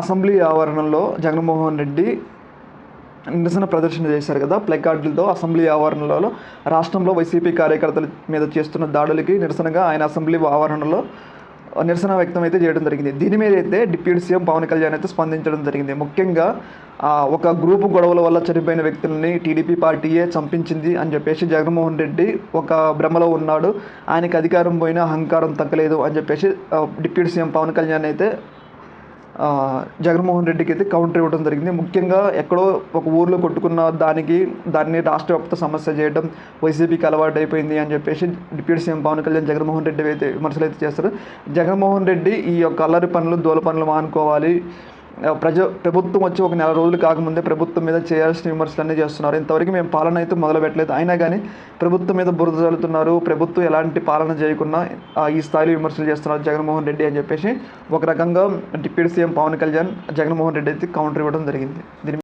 Assembly ఆవరణలో జగన్మోహన్ రెడ్డి నిరసన ప్రదర్శన చేశారు కదా ప్లెకార్డులతో అసెంబ్లీ ఆవరణలో రాష్ట్రంలో వైసీపీ కార్యకర్తల మీద చేస్తున్న దాడులకి నిరసనగా ఆయన అసెంబ్లీ ఆవరణలో నిరసన వ్యక్తం అయితే చేయడం జరిగింది. దీని మీద అయితే డిప్యూటీ సీఎం పవన్ కళ్యాణ్ అయితే స్పందించడం జరిగింది. ముఖ్యంగా ఒక గ్రూపు గొడవల వల్ల చనిపోయిన వ్యక్తుల్ని టీడీపీ పార్టీయే చంపించింది అని చెప్పేసి జగన్మోహన్ రెడ్డి ఒక భ్రమలో ఉన్నాడు. ఆయనకి అధికారం పోయినా అహంకారం తగ్గలేదు అని చెప్పేసి డిప్యూటీ సీఎం పవన్ కళ్యాణ్ అయితే జగన్మోహన్ రెడ్డికి అయితే కౌంటర్ ఇవ్వడం జరిగింది. ముఖ్యంగా ఎక్కడో ఒక ఊర్లో కొట్టుకున్న దానికి దాన్ని రాష్ట్ర వ్యాప్త సమస్య చేయడం వైసీపీకి అలవాటు అయిపోయింది అని చెప్పేసి డిప్యూటీ సీఎం పవన్ కళ్యాణ్ జగన్మోహన్ రెడ్డి అయితే విమర్శలు అయితే చేస్తారు. జగన్మోహన్ రెడ్డి ఈ యొక్క అల్లరి పనులు దోల పనులు మానుకోవాలి. ప్రజ ప్రభుత్వం వచ్చి ఒక నెల రోజులు కాకముందే ప్రభుత్వం మీద చేయాల్సిన విమర్శలు అన్నీ చేస్తున్నారు. ఇంతవరకు మేము పాలన అయితే మొదలు పెట్టలేదు. అయినా కానీ ప్రభుత్వం మీద బురద చల్లుతున్నారు ప్రభుత్వం ఎలాంటి పాలన చేయకుండా ఈ స్థాయిలో విమర్శలు చేస్తున్నారు జగన్మోహన్ రెడ్డి అని చెప్పేసి ఒక రకంగా డిప్యూటీ సీఎం పవన్ కళ్యాణ్ జగన్మోహన్ రెడ్డి అయితే కౌంటర్ ఇవ్వడం జరిగింది. దీని